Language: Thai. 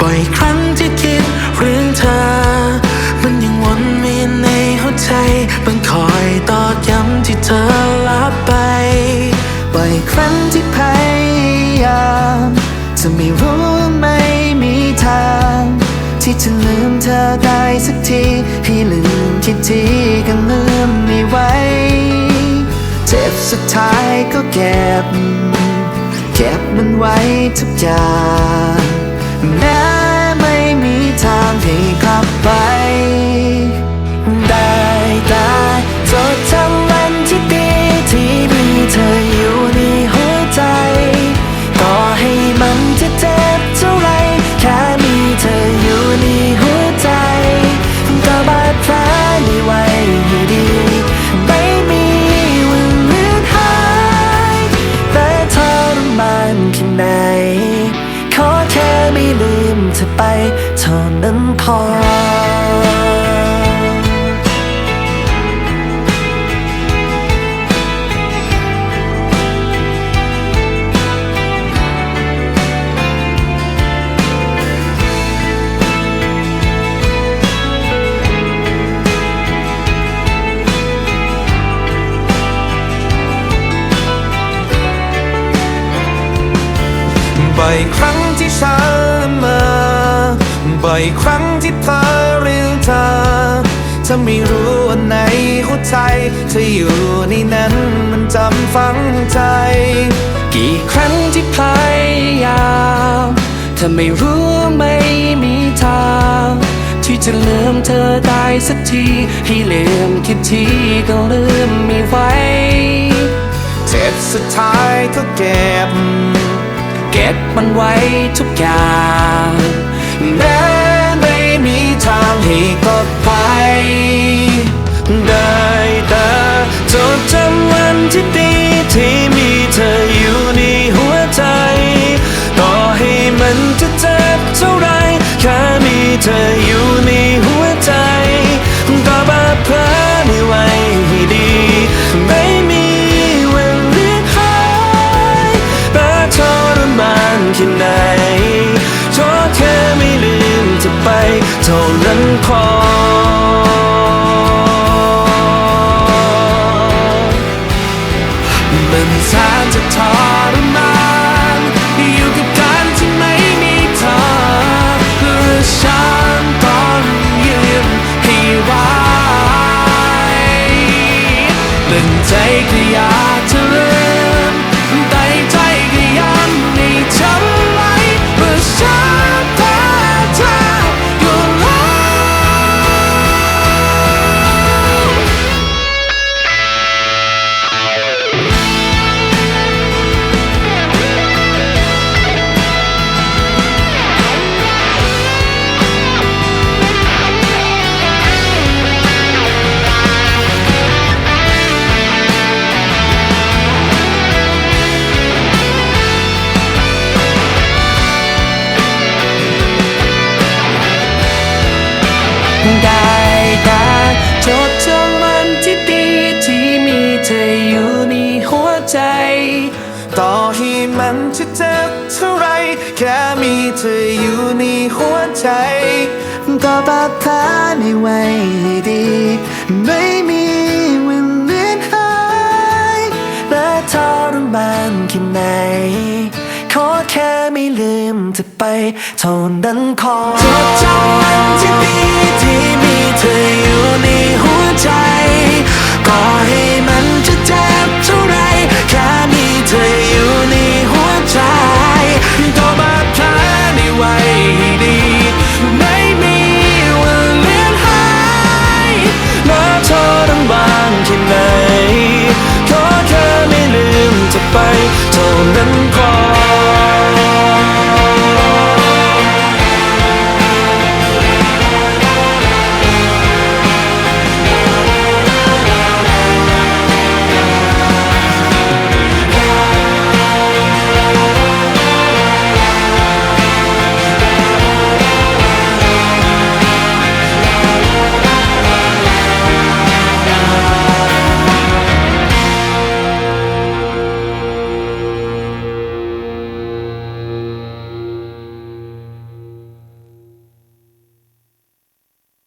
บ่อยครั้งที่คิดเรื่องเธอ มันยังวนเวียนในหัวใจ มันคอยตอกย้ำที่เธอลับไป บ่อยครั้งที่พยายามจะไม่รู้ไม่มีทาง ที่จะลืมเธอได้สักทีให้ลืมคิดทีก็ลืมไม่ไหว เจ็บสุดท้ายก็เก็บ เก็บมันไว้ทุกอย่างแม้ ธอไปเท่านั้นพอ บ่อยครั้ง บ่อยครั้งที่เพ้อเรื่องเธอจะไม่รู้ว่าในหัวใจเธออยู่ในนั้นมันจำฝังใจ กี่ครั้งที่พยายามถ้าไม่รู้ไม่มีทาง ที่จะลืมเธอได้สักทีให้ลืมคิดทีก็ลืมไม่ไหวเจ็บสุดท้ายก็เก็บ เก็บมันไว้ทุกอย่าง แม้ไม่มีทางให้กลับไป ได้แต่จดจำวันที่ดีที่มีเธออยู่ในหัวใจ ต่อให้มันจะเจ็บเท่าไร แค่มีเธออยู่ในหัวใจก็บาดแผลไม่ไหวให้ดี ไม่มีวันเลือนหายแต่ทรมานแค่ไหน ท่านั้นพอ มันแสนจะทรมานอยู่กับการที่ไม่มีเธอและฉันต้องยืนให้ไหวเล่นใจก็อยาก ได้แต่จดจำมันที่ดีที่มีเธออยู่ในหัวใจ ต่อให้มันจะเจ็บเท่าไร แค่มีเธออยู่ในหัวใจ ก็บาดแผลในไว้ดี มเธอไปเท่านั้นขอจดจำวันที่ดีที่มีเธออยู่ในหัวใจ ก็ให้มันจะเจ็บเท่าไรแค่มีเธออยู่ในหัวใจต่อมาแผลในวัยดีไม่มีวันเลือนหายแล้วเธอต้องบางที่ไหนขอเธอไม่ลืมจะไปเท่านั้น